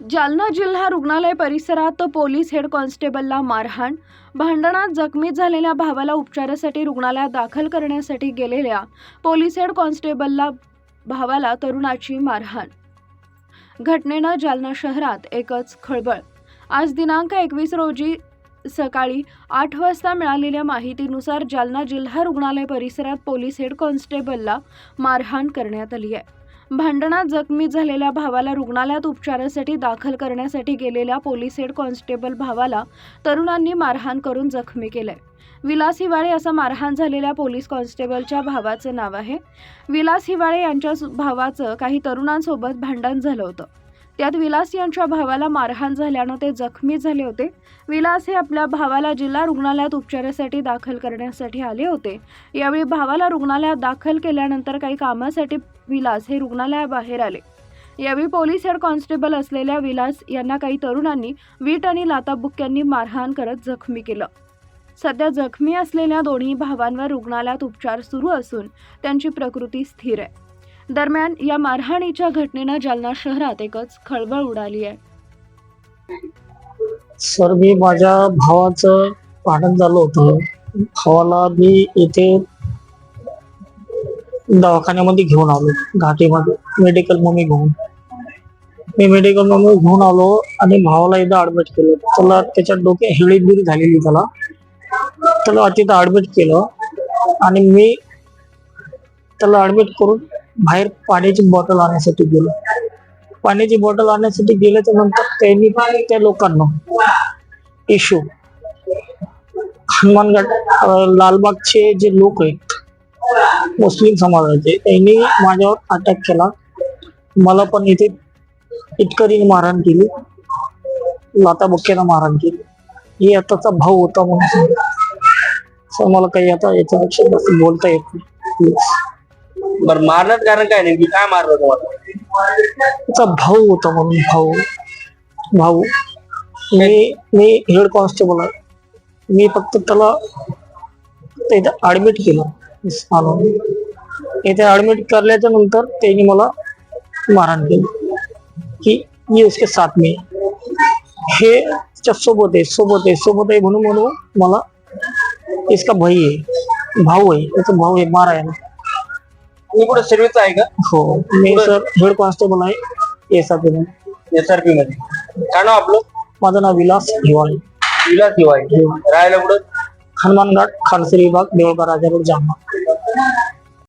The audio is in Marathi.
जालना जिल्हा रुग्णालय परिसरात पोलीस हेड कॉन्स्टेबलला मारहाण भांडणात जखमी झालेल्या भावाला उपचारासाठी रुग्णालयात दाखल करण्यासाठी गेलेल्या पोलीस हेड कॉन्स्टेबलला भावाला तरुणाची मारहाण. घटनेनं जालना शहरात एकच खळबळ. आज दिनांक एकवीस रोजी सकाळी आठ वाजता मिळालेल्या माहितीनुसार जालना जिल्हा रुग्णालय परिसरात पोलीस हेड कॉन्स्टेबलला मारहाण करण्यात आली आहे. भांडणात जखमी झालेल्या भावाला रुग्णालयात उपचारासाठी दाखल करण्यासाठी गेलेल्या पोलीस हेड कॉन्स्टेबल भावाला तरुणांनी मारहाण करून जखमी केलंय. विलास हिवाळे असं मारहाण झालेल्या पोलीस कॉन्स्टेबलच्या भावाचं नाव आहे. विलास हिवाळे यांच्या भावाचं काही तरुणांसोबत भांडण झालं होतं. त्यात विलास यांच्या भावाला मारहाण झाल्यानं ते जखमी झाले होते. विलास हे आपल्या भावाला जिल्हा रुग्णालयात उपचारासाठी दाखल करण्यासाठी आले होते. यावेळी भावाला रुग्णालयात दाखल केल्यानंतर काही कामासाठी विलास हे रुग्णालयाबाहेर आले. यावेळी पोलीस हेड कॉन्स्टेबल असलेल्या विलास यांना काही तरुणांनी वीट आणि लाताबुक्यांनी मारहाण करत जखमी केलं. सध्या जखमी असलेल्या दोन्ही भावांवर रुग्णालयात उपचार सुरू असून त्यांची प्रकृती स्थिर आहे. दरम्यान या मारहाणीच्या घटनेनं जालना शहरात एकच खळबळ उडाली आहे. सर मी माझ्या भावाचं भांडण झालं होतं. भावाला मी इथे दवाखान्यामध्ये घेऊन आलो घाटीमध्ये मेडिकल मम्मी घेऊन. मी मेडिकल मम्मी घेऊन आलो आणि भावाला इथं ऍडमिट केलं. त्याला त्याच्या डोक्या हिळीबिरी झालेली त्याला. त्याला तिथं ऍडमिट केलं आणि मी त्याला ऍडमिट करून बाहेर पाण्याची बॉटल आणण्यासाठी गेलो. पाण्याची बॉटल आणण्यासाठी गेल्याच्यानंतर त्यांनी त्या लोकांना इशू हनुमानगड लालबागचे जे लोक आहेत मुस्लिम समाजाचे त्यांनी माझ्यावर अटॅक केला. मला पण इथे इटकरीने मारहाण केली. लाता बुक्क्यानं मारहाण केली. ही आताचा भाऊ होता म्हणून. सर मला काही आता याच्यापेक्षा बोलता येत नाही. Please. बरं मारण्यात कारण काय नेमकी? काय मारलं तुम्हाला त्याचा भाऊ होता म्हणून भाऊ. भाऊ. मी मी हेड कॉन्स्टेबल आहे. मी फक्त त्याला इथे ऍडमिट केलं. आणून इथे ऍडमिट करल्याच्या नंतर त्यांनी मला मारहाण केली. की मी उसके साथ मी. हे त्याच्या सोबत आहे सोबत आहे सोबत आहे म्हणून म्हणून मला इसका भाई आहे. भाऊ आहे. त्याचा भाऊ आहे मारायला तुम्ही कुठे सर्व्हिस आहे का? हो मी सर हेड कॉन्स्टेबल आहे एस आर एसआरपी मध्ये. काय नाव आपलं? माझं नाव विलास हिवाळे. विलास दिवाळी राहायला कुठं? हनुमानघाट खानसरी विभाग देवळगा राजा रोड